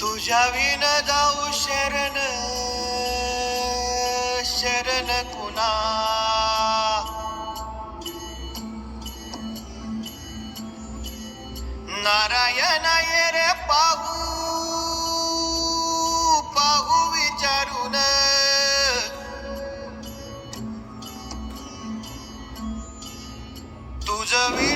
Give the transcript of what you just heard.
तुझ्या विन जाऊ शरण शरण कुणा नारायण ये रे पा Benjamin.